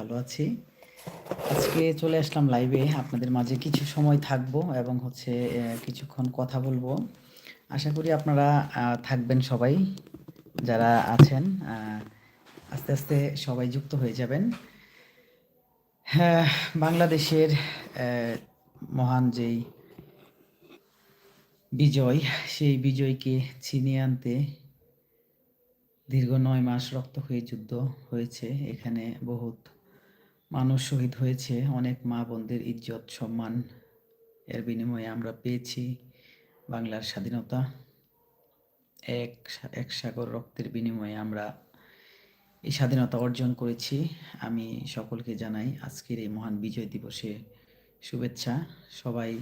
ভালো আছি। আজকে চলে আসলাম লাইভে আপনাদের মাঝে কিছু সময় থাকব এবং হচ্ছে কিছুক্ষণ কথা বলব। আশা করি আপনারা থাকবেন সবাই। যারা আছেন আস্তে, আস্তে সবাই যুক্ত হয়ে যাবেন। হ্যাঁ, বাংলাদেশের মহান যেই বিজয়, সেই বিজয়কে ছিনিয়ে আনতে দীর্ঘ নয় মাস রক্ত হয়ে যুদ্ধ হয়েছে। এখানে বহুত মানুষ শহীদ হয়েছে। অনেক মা-বোনদের ইজ্জত, সম্মান এর বিনিময়ে আমরা পেয়েছি বাংলার স্বাধীনতা। এক এক সাগর রক্তের বিনিময়ে আমরা এই স্বাধীনতা অর্জন করেছি। আমি সকলকে জানাই আজকের এই মহান বিজয় দিবসে শুভেচ্ছা। সবাই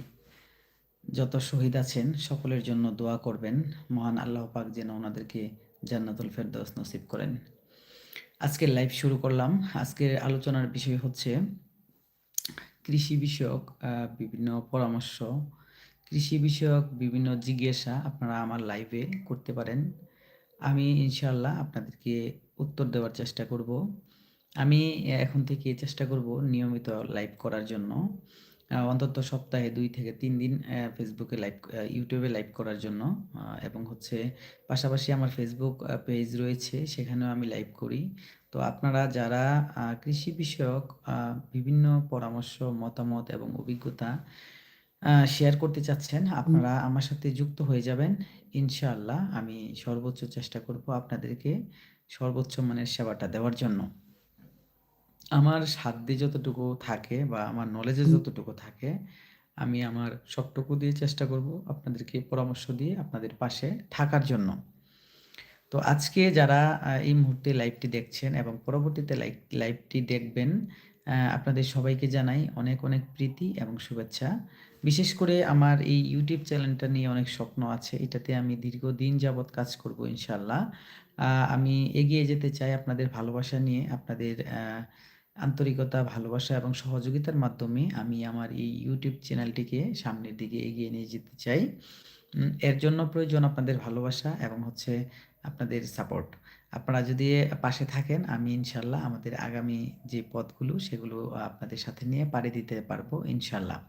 যত শহীদ আছেন সকলের জন্য দোয়া করবেন। মহান আল্লাহ পাক যেন ওনাদেরকে জান্নাতুল ফেরদৌস নসিব করেন। আজকের লাইভ শুরু করলাম। আজকের আলোচনার বিষয় হচ্ছে কৃষি বিষয়ক বিভিন্ন পরামর্শ, কৃষি বিষয়ক বিভিন্ন জিজ্ঞাসা আপনারা আমার লাইভে করতে পারেন। আমি ইনশাল্লাহ আপনাদেরকে উত্তর দেওয়ার চেষ্টা করব। আমি এখন থেকে চেষ্টা করব নিয়মিত লাইভ করার জন্য। অন্তত সপ্তাহে দুই থেকে তিন দিন ফেসবুকে লাইভ ইউটিউবে লাইভ করার জন্য এবং হচ্ছে পাশাপাশি আমার ফেসবুক পেজ রয়েছে সেখানেও আমি লাইভ করি। তো আপনারা যারা কৃষি বিষয়ক বিভিন্ন পরামর্শ, মতামত এবং অভিজ্ঞতা শেয়ার করতে চাচ্ছেন, আপনারা আমার সাথে যুক্ত হয়ে যাবেন। ইনশাআল্লাহ আমি সর্বোচ্চ চেষ্টা করব আপনাদেরকে সর্বোচ্চ মানের সেবাটা দেওয়ার জন্য। আমার সাধ্যে যতটুকু থাকে বা আমার নলেজে যতটুকু থাকে, আমি আমার সবটুকু দিয়ে চেষ্টা করব আপনাদেরকে পরামর্শ দিয়ে আপনাদের পাশে থাকার জন্য। তো আজকে যারা এই মুহূর্তে লাইভটি দেখছেন এবং পরবর্তীতে লাইভ লাইভটি দেখবেন, আপনাদের সবাইকে জানাই অনেক, অনেক প্রীতি এবং শুভেচ্ছা। বিশেষ করে আমার এই ইউটিউব চ্যানেলটা নিয়ে অনেক স্বপ্ন আছে। এটাতে আমি দীর্ঘদিন যাবৎ কাজ করব ইনশাল্লাহ আমি এগিয়ে যেতে চাই আপনাদের ভালোবাসা নিয়ে, আপনাদের আন্তরিকতা, ভালোবাসা এবং সহযোগিতার মাধ্যমে আমি আমার এই ইউটিউব চ্যানেলটিকে সামনের দিকে এগিয়ে নিয়ে যেতে চাই। এর জন্য প্রয়োজন আপনাদের ভালোবাসা এবং হচ্ছে আপনাদের সাপোর্ট। আপনারা যদি পাশে থাকেন আমি ইনশাল্লাহ আমাদের আগামী যে পথগুলো সেগুলো আপনাদের সাথে নিয়ে পাড়ি দিতে পারব ইনশাল্লাহ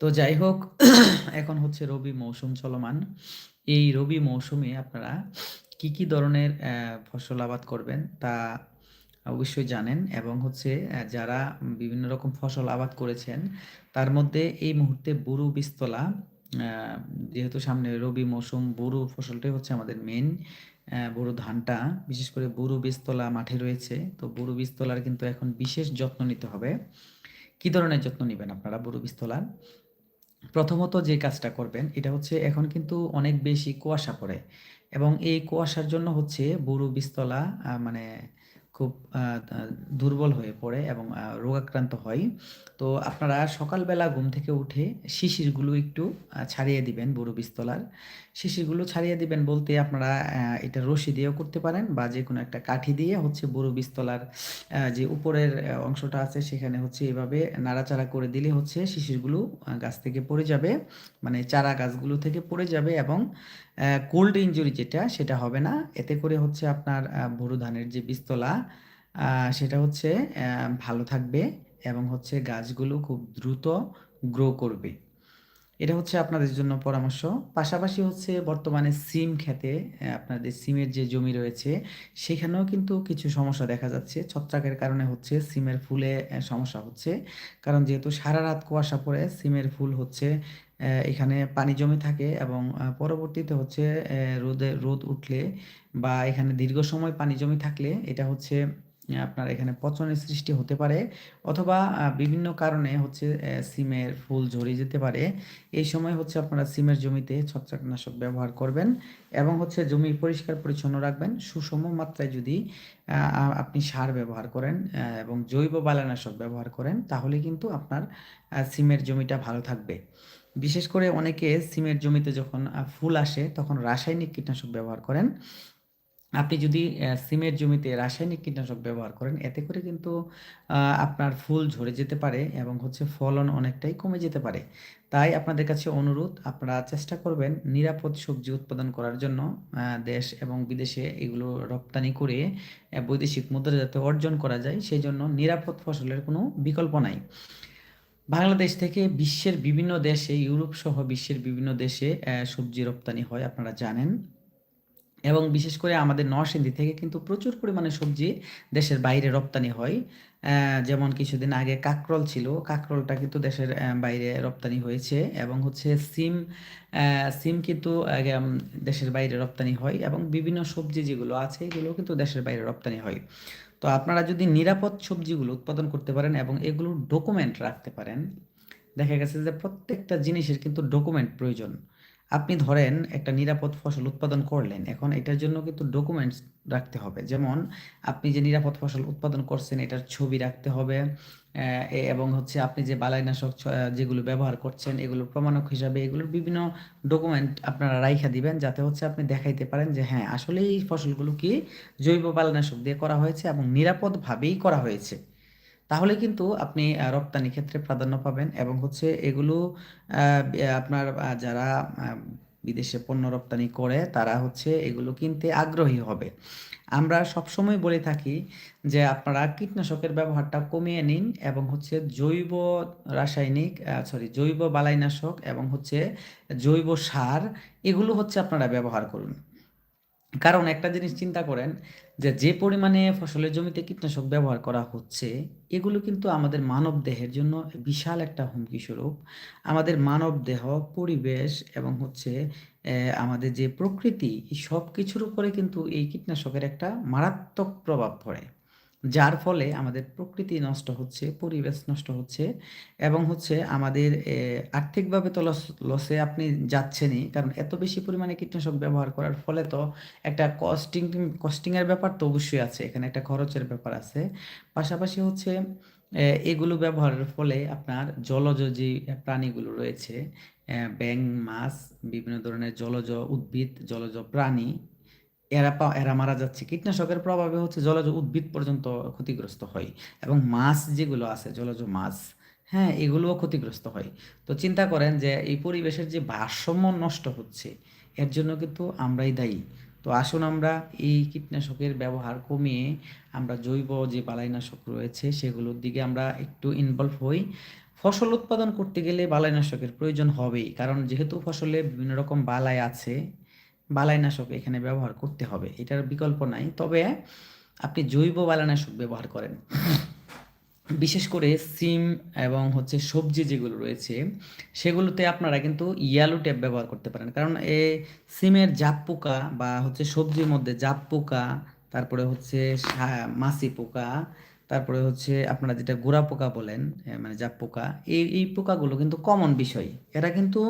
তো যাই হোক এখন হচ্ছে রবি মৌসুম চলমান। এই রবি মৌসুমে আপনারা কি, কি ধরনের ফসল আবাদ করবেন তা অবশ্যই জানেন এবং হচ্ছে যারা বিভিন্ন রকম ফসল আবাদ করেছেন, তার মধ্যে এই মুহূর্তে বোরো বীজতলা আ যেহেতু সামনে রবি মৌসুম, বোরো ফসলটাই হচ্ছে আমাদের মেন বোরো ধানটা বিশেষ করে বুরু বীজতলা মাঠে রয়েছে। তো বোরো বীজতলার কিন্তু এখন বিশেষ যত্ন নিতে হবে। কি ধরনের যত্ন নেবেন আপনারা বোরো বীজতলার? প্রথমত যে কাজটা করবেন এটা হচ্ছে এখন কিন্তু অনেক বেশি কুয়াশা পড়ে এবং এই কুয়াশার জন্য হচ্ছে বুরু বীজতলা মানে খুব দুর্বল হয়ে পড়ে এবং রোগাক্রান্ত হয়। তো আপনারা সকালবেলা ঘুম থেকে উঠে শিশিরগুলো একটু ছাড়িয়ে দিবেন বুড়ো বিস্তলার শিশিরগুলো ছাড়িয়ে দিবেন বলতে আপনারা এটা রশি দিয়েও করতে পারেন বা যে কোনো একটা কাঠি দিয়ে হচ্ছে বুড়ো বিস্তলার যে উপরের অংশটা আছে সেখানে হচ্ছে এভাবে নাড়াচাড়া করে দিলে হচ্ছে শিশিরগুলো গাছ থেকে পড়ে যাবে। মানে চারা গাছগুলো থেকে পড়ে যাবে এবং কোল্ড ইনজুরি যেটা, সেটা হবে না। এতে করে হচ্ছে আপনার বোরো ধানের যে বীজতলা সেটা হচ্ছে ভালো থাকবে এবং হচ্ছে গাছগুলো খুব দ্রুত গ্রো করবে। এটা হচ্ছে আপনাদের জন্য পরামর্শ। পাশাপাশি হচ্ছে বর্তমানে সিম অ্যা আপনাদের সিমের যে জমি রয়েছে, সেখানেও কিন্তু কিছু সমস্যা দেখা যাচ্ছে। ছত্রাকের কারণে হচ্ছে সিমের ফুলে সমস্যা হচ্ছে। কারণ যেহেতু সারারাত কুয়াশা পড়ে, সিমের ফুল হচ্ছে এখানে পানি জমে থাকে এবং পরবর্তীতে হচ্ছে রোদে, রোদ উঠলে বা এখানে দীর্ঘ সময় পানি জমে থাকলে এটা হচ্ছে আপনার এখানে পচনের সৃষ্টি হতে পারে অথবা বিভিন্ন কারণে হচ্ছে সিমের ফুল ঝরে যেতে পারে। এই সময় হচ্ছে আপনারা সিমের জমিতে ছত্রাকনাশক ব্যবহার করবেন এবং হচ্ছে জমি পরিষ্কার পরিচ্ছন্ন রাখবেন। সুষম মাত্রায় যদি আপনি সার ব্যবহার করেন এবং জৈব বালানাশক ব্যবহার করেন, তাহলে কিন্তু আপনার সিমের জমিটা ভালো থাকবে। বিশেষ করে অনেকে সিমের জমিতে যখন ফুল আসে তখন রাসায়নিক কীটনাশক ব্যবহার করেন। আপনি যদি সিমের জমিতে রাসায়নিক কীটনাশক ব্যবহার করেন, এতে করে কিন্তু আপনার ফুল ঝরে যেতে পারে এবং হচ্ছে ফলন অনেকটাই কমে যেতে পারে। তাই আপনাদের কাছে অনুরোধ, আপনারা চেষ্টা করবেন নিরাপদ সবজি উৎপাদন করার জন্য দেশ এবং বিদেশে এগুলো রপ্তানি করে বৈদেশিক মুদ্রা যাতে অর্জন করা যায়, সেই জন্য নিরাপদ ফসলের কোনো বিকল্প নাই। বাংলাদেশ থেকে বিশ্বের বিভিন্ন দেশে, ইউরোপ সহ বিশ্বের বিভিন্ন দেশে সবজি রপ্তানি হয় আপনারা জানেন। এবং বিশেষ করে আমাদের নরসিংদী থেকে কিন্তু প্রচুর পরিমাণে সবজি দেশের বাইরে রপ্তানি হয়। যেমন কিছুদিন আগে কাকরোল ছিল। কাকরোলটা কিন্তু দেশের বাইরে রপ্তানি হয়েছে এবং হচ্ছে সিম সিম কিন্তু দেশের বাইরে রপ্তানি হয় এবং বিভিন্ন সবজি যেগুলো আছে এগুলোও কিন্তু দেশের বাইরে রপ্তানি হয়। তো আপনারা যদি নিরাপদ সবজিগুলো উৎপাদন করতে পারেন এবং এগুলোর ডকুমেন্ট রাখতে পারেন, দেখা গেছে যে প্রত্যেকটা জিনিসের কিন্তু ডকুমেন্ট প্রয়োজন। আপনি ধরেন একটা নিরাপদ ফসল উৎপাদন করলেন। এখন এটার জন্য কিন্তু ডকুমেন্টস রাখতে হবে। যেমন আপনি যে নিরাপদ ফসল উৎপাদন করছেন এটার ছবি রাখতে হবে। এবং হচ্ছে আপনি যে বালাইনাশক যেগুলো ব্যবহার করছেন এগুলোর প্রমাণক হিসাবে এগুলোর বিভিন্ন ডকুমেন্ট আপনারা রাইখা দিবেন যাতে হচ্ছে আপনি দেখাইতে পারেন যে হ্যাঁ, আসলে এই ফসলগুলো কি জৈব বালাইনাশক দিয়ে করা হয়েছে এবং নিরাপদভাবেই করা হয়েছে। তাহলে কিন্তু আপনি রপ্তানি ক্ষেত্রে প্রাধান্য পাবেন এবং হচ্ছে এগুলো আপনার যারা বিদেশে পণ্য রপ্তানি করে তারা হচ্ছে এগুলো কিনতে আগ্রহী হবে। আমরা সবসময় বলে থাকি যে আপনারা কীটনাশকের ব্যবহারটা কমিয়ে নিন এবং হচ্ছে জৈব রাসায়নিক সরি জৈব বালাইনাশক এবং হচ্ছে জৈব সার এগুলো হচ্ছে আপনারা ব্যবহার করুন। কারণ একটা জিনিস চিন্তা করেন যে, যে পরিমাণে ফসলের জমিতে কীটনাশক ব্যবহার করা হচ্ছে, এগুলো কিন্তু আমাদের মানব দেহের জন্য বিশাল একটা হুমকি স্বরূপ। আমাদের মানব দেহ পরিবেশ এবং হচ্ছে আমাদের যে প্রকৃতি, সব কিছুর উপরে কিন্তু এই কীটনাশকের একটা মারাত্মক প্রভাব পড়ে। যার ফলে আমাদের প্রকৃতি নষ্ট হচ্ছে, পরিবেশ নষ্ট হচ্ছে এবং হচ্ছে আমাদের আর্থিকভাবে তো লস লসে আপনি যাচ্ছেনই। কারণ এত বেশি পরিমাণে কীটনাশক ব্যবহার করার ফলে তো একটা কস্টিং কস্টিং এর ব্যাপার তো অবশ্যই আছে। এখানে একটা খরচের ব্যাপার আছে। পাশাপাশি হচ্ছে এগুলো ব্যবহারের ফলে আপনার জলজ যে প্রাণীগুলো রয়েছে, ব্যাঙ, মাছ, বিভিন্ন ধরনের জলজ উদ্ভিদ, জলজ প্রাণী এরা পা এরা মারা যাচ্ছে। কীটনাশকের প্রভাবে হচ্ছে জলজ উদ্ভিদ পর্যন্ত ক্ষতিগ্রস্ত হয় এবং মাছ যেগুলো আছে জলজ মাছ, হ্যাঁ? এগুলোও ক্ষতিগ্রস্ত হয়। তো চিন্তা করেন যে এই পরিবেশের যে ভারসাম্য নষ্ট হচ্ছে, এর জন্য কিন্তু আমরাই দায়ী। তো আসুন আমরা এই কীটনাশকের ব্যবহার কমিয়ে আমরা জৈব যে বালাইনাশক রয়েছে সেগুলোর দিকে আমরা একটু ইনভলভ হই। ফসল উৎপাদন করতে গেলে বালাইনাশকের প্রয়োজন হবেই। কারণ যেহেতু ফসলে বিভিন্ন রকম বালাই আছে বালাইনাশক এখানে ব্যবহার করতে হবে। এটার বিকল্প নাই। তবে আপনি জৈব বালাইনাশক ব্যবহার করেন। বিশেষ করে সিম এবং হচ্ছে সবজি যেগুলো রয়েছে, সেগুলোতে আপনারা কিন্তু ইয়ালো ট্যাপ ব্যবহার করতে পারেন। কারণ এ সিমের জাপ পোকা বা হচ্ছে সবজির মধ্যে জাপ পোকা, তারপরে হচ্ছে মাছি পোকা, তারপরে হচ্ছে আপনারা যেটা গোড়া পোকা বলেন, মানে জাপ পোকা, এই, এই পোকাগুলো কিন্তু কমন বিষয়। এরা কিন্তু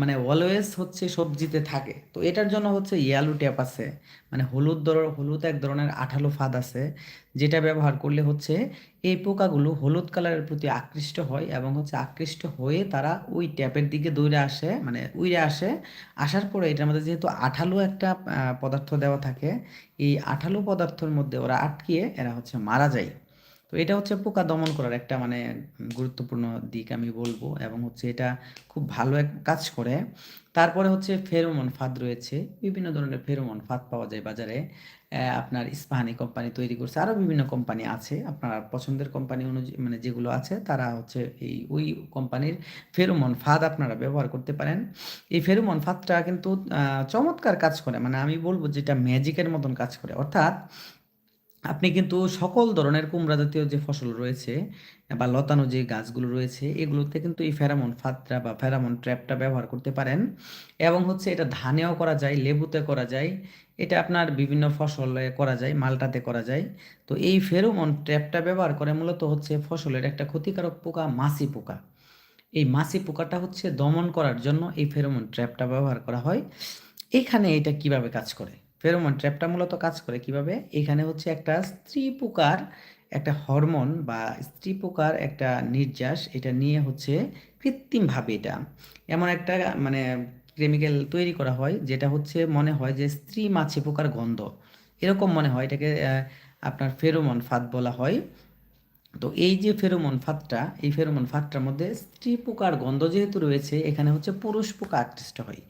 মানে অলওয়েজ হচ্ছে সবজিতে থাকে। তো এটার জন্য হচ্ছে ইয়েলো ট্যাপ আছে। মানে হলুদ দর হলুদ এক ধরনের আঠালো ফাঁদ আছে। যেটা ব্যবহার করলে হচ্ছে এই পোকাগুলো হলুদ কালারের প্রতি আকৃষ্ট হয় এবং হচ্ছে আকৃষ্ট হয়ে তারা ওই ট্যাপের দিকে দৌড়ে আসে, মানে উইড়ে আসে। আসার পরে এটার মধ্যে যেহেতু আঠালো একটা পদার্থ দেওয়া থাকে, এই আঠালো পদার্থের মধ্যে ওরা আটকিয়ে এরা হচ্ছে মারা যায়। তো এটা হচ্ছে পোকা দমন করার একটা মানে গুরুত্বপূর্ণ দিক আমি বলব এবং হচ্ছে এটা খুব ভালো এক কাজ করে। তারপরে হচ্ছে ফেরোমন ফাঁদ রয়েছে। বিভিন্ন ধরনের ফেরোমন ফাঁদ পাওয়া যায় বাজারে। আপনার ইস্পাহানি কোম্পানি তৈরি করছে। আরও বিভিন্ন কোম্পানি আছে। আপনার পছন্দের কোম্পানি অনুযায়ী মানে যেগুলো আছে, তারা হচ্ছে এই ওই কোম্পানির ফেরোমন ফাঁদ আপনারা ব্যবহার করতে পারেন। এই ফেরোমন ফাঁদটা কিন্তু চমৎকার কাজ করে। মানে আমি বলব যেটা ম্যাজিকের মতন কাজ করে। অর্থাৎ আপনি কিন্তু সকল ধরনের কুমড়া জাতীয় যে ফসল রয়েছে বা লতানো যে গাছগুলো রয়েছে এগুলোতে কিন্তু এই ফেরামন ফাঁদটা বা ফেরামন ট্র্যাপটা ব্যবহার করতে পারেন এবং হচ্ছে এটা ধানেও করা যায়, লেবুতে করা যায়। এটা আপনার বিভিন্ন ফসলে করা যায়, মালটাতে করা যায়। তো এই ফেরোমন ট্র্যাপটা ব্যবহার করে মূলত হচ্ছে ফসলের একটা ক্ষতিকারক পোকা মাছি পোকা। এই মাছি পোকাটা হচ্ছে দমন করার জন্য এই ফেরোমন ট্র্যাপটা ব্যবহার করা হয়। এখানে এটা কীভাবে কাজ করে? ফেরোমন ট্র্যাপটা মূলত কাজ করে কীভাবে? এখানে হচ্ছে একটা স্ত্রী পোকার একটা হরমোন বা স্ত্রী পোকার একটা নির্যাস, এটা নিয়ে হচ্ছে কৃত্রিমভাবে এটা এমন একটা মানে কেমিক্যাল তৈরি করা হয়, যেটা হচ্ছে মনে হয় যে স্ত্রী মাছি পোকার গন্ধ। এরকম মনে হয়, এটাকে আপনার ফেরোমন ফাঁদ বলা হয় তো এই যে ফেরোমন ফাঁদটা, এই ফেরোমন ফাঁদটার মধ্যে স্ত্রী পোকার গন্ধ যেহেতু রয়েছে, এখানে হচ্ছে পুরুষ পোকা আকৃষ্ট হয়।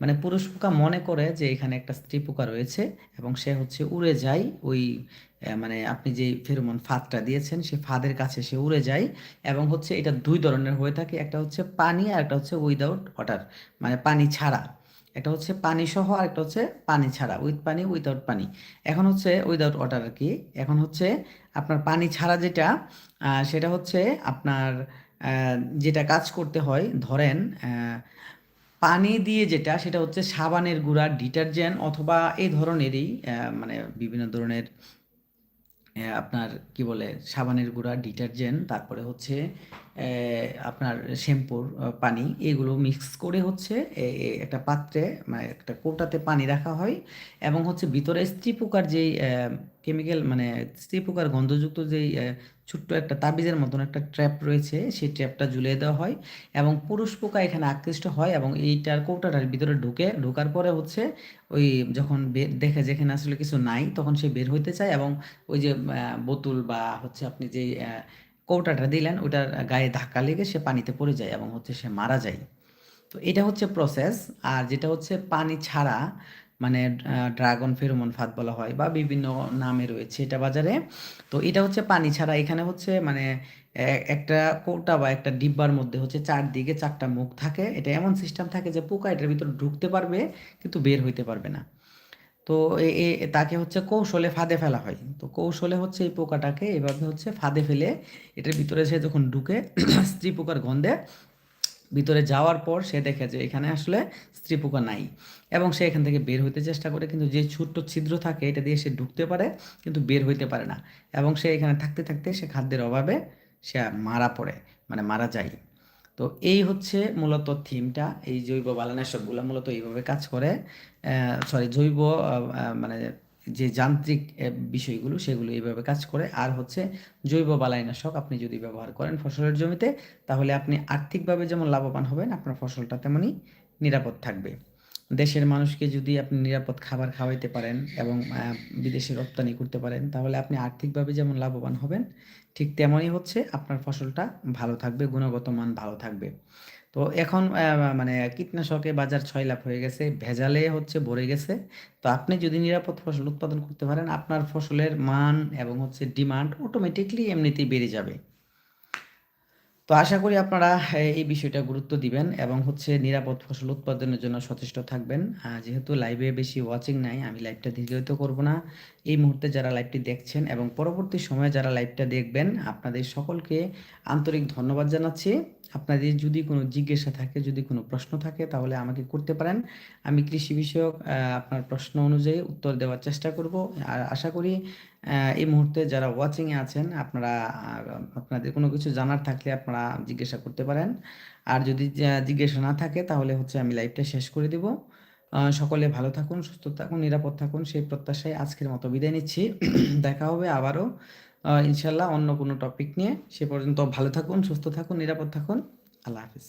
মানে পুরুষ পোকা মনে করে যে এখানে একটা স্ত্রী পোকা রয়েছে এবং সে হচ্ছে উড়ে যায় ওই মানে আপনি যে ফেরোমন ফাঁদটা দিয়েছেন, সে ফাঁদের কাছে সে উড়ে যায় এবং হচ্ছে এটা দুই ধরনের হয়ে থাকে, একটা হচ্ছে পানি আর একটা হচ্ছে উইদাউট ওয়াটার মানে পানি ছাড়া। একটা হচ্ছে পানি সহ আর একটা হচ্ছে পানি ছাড়া উইথ পানি উইদাউট পানি। এখন হচ্ছে উইদাউট ওয়াটার আর কি। এখন হচ্ছে আপনার পানি ছাড়া যেটা সেটা হচ্ছে আপনার যেটা কাজ করতে হয়, ধরেন পানি দিয়ে যেটা, সেটা হচ্ছে সাবানের গুঁড়া, ডিটারজেন্ট অথবা এই ধরনেরই মানে বিভিন্ন ধরনের আপনার কি বলে, সাবানের গুঁড়া, ডিটারজেন্ট, তারপরে হচ্ছে আপনার শ্যাম্পুর পানি, এগুলো মিক্স করে হচ্ছে একটা পাত্রে মানে একটা কোটাতে পানি রাখা হয়। এবং হচ্ছে ভিতরে স্ত্রী পোকার যেই কেমিক্যাল মানে স্ত্রী পোকার গন্ধযুক্ত যেই ছোট্ট একটা তাবিজের মতন একটা ট্র্যাপ রয়েছে, সেই ট্র্যাপটা ঝুলিয়ে দেওয়া হয় এবং পুরুষ পোকা এখানে আকৃষ্ট হয় এবং এইটার কৌটাটার ভিতরে ঢুকে, ঢোকার পরে হচ্ছে ওই যখন দেখে যেখানে আসলে কিছু নাই, তখন সে বের হইতে চায় এবং ওই যে বোতল বা হচ্ছে আপনি যে কৌটাটা দিলেন ওটার গায়ে ধাক্কা লেগে সে পানিতে পড়ে যায় এবং হচ্ছে সে মারা যায়। তো এটা হচ্ছে প্রসেস আর যেটা হচ্ছে পানি ছাড়া মানে ড্রাগন ফেরোমন ফাঁদ বলা হয় বা বিভিন্ন নামে রয়েছে এটা বাজারে। তো এটা হচ্ছে পানি ছাড়া এখানে হচ্ছে মানে একটা কৌটা বা একটা ডিব্বার মধ্যে হচ্ছে চারদিকে চারটা মুখ থাকে। এটা এমন সিস্টেম থাকে যে পোকা এটার ভিতরে ঢুকতে পারবে কিন্তু বের হইতে পারবে না। তো এ- তাকে হচ্ছে কৌশলে ফাঁদে ফেলা হয়। তো কৌশলে হচ্ছে এই পোকাটাকে এভাবে হচ্ছে ফাঁদে ফেলে এটার ভিতরে সে যখন ঢুকে, স্ত্রী পোকার গন্ধে ভিতরে যাওয়ার পর সে দেখে যে এখানে আসলে স্ত্রী পোকা নাই। এবং সে এখান থেকে বের হইতে চেষ্টা করে, কিন্তু যে ছোট্ট ছিদ্র থাকে, এটা দিয়ে সে ঢুকতে পারে, কিন্তু বের হইতে পারে না। এবং সে এখানে থাকতে থাকতে সে খাদ্যের অভাবে সে মারা পড়ে মানে মারা যায়। তো এই হচ্ছে মূলত থিমটা এই জৈব বালানাশকগুলো মূলত এইভাবে কাজ করে। সরি জৈব মানে যে যান্ত্রিক বিষয়গুলো সেগুলো এইভাবে কাজ করে। আর হচ্ছে জৈব বালাইনাশক আপনি যদি ব্যবহার করেন ফসলের জমিতে, তাহলে আপনি আর্থিকভাবে যেমন লাভবান হবেন, আপনার ফসলটা তেমনই নিরাপদ থাকবে। দেশের মানুষকে যদি আপনি নিরাপদ খাবার খাওয়াইতে পারেন এবং বিদেশে রপ্তানি করতে পারেন, তাহলে আপনি আর্থিকভাবে যেমন লাভবান হবেন, ঠিক তেমনই হচ্ছে আপনার ফসলটা ভালো থাকবে, গুণগত মান ভালো থাকবে। তো এখন মানে কীটনাশকে বাজার ছয় লাখ হয়ে গেছে, ভেজালে হচ্ছে ভরে গেছে। তো আপনি যদি নিরাপদ ফসল উৎপাদন করতে পারেন, আপনার ফসলের মান এবং হচ্ছে ডিমান্ড অটোমেটিকলি এমনিতেই বেড়ে যাবে। তো আশা করি আপনারা এই বিষয়টা গুরুত্ব দিবেন এবং হচ্ছে নিরাপদ ফসল উৎপাদনের জন্য সচেষ্ট থাকবেন। যেহেতু লাইভে বেশি ওয়াচিং নাই, আমি লাইভটা দীর্ঘায়িত করব না। এই মুহূর্তে যারা লাইভটি দেখছেন এবং পরবর্তী সময়ে যারা লাইভটা দেখবেন, আপনাদের সকলকে আন্তরিক ধন্যবাদ জানাচ্ছি। আপনাদের যদি কোনো জিজ্ঞাসা থাকে, যদি কোনো প্রশ্ন থাকে, তাহলে আমাকে করতে পারেন। আমি কৃষি বিষয়ক আপনার প্রশ্ন অনুযায়ী উত্তর দেওয়ার চেষ্টা করব। আর আশা করি এই মুহূর্তে যারা ওয়াচিংয়ে আছেন, আপনারা আপনাদের কোনো কিছু জানার থাকলে আপনারা জিজ্ঞাসা করতে পারেন। আর যদি জিজ্ঞাসা না থাকে, তাহলে হচ্ছে আমি লাইভটা শেষ করে দিব। সকলে ভালো থাকুন, সুস্থ থাকুন, নিরাপদ থাকুন। সেই প্রত্যাশায় আজকের মতো বিদায় নিচ্ছি। দেখা হবে আবারও। ইনশাল্লাহ অন্য কোনো টপিক নিয়ে। সে পর্যন্ত ভালো থাকুন, সুস্থ থাকুন, নিরাপদ থাকুন। আল্লাহ হাফিজ।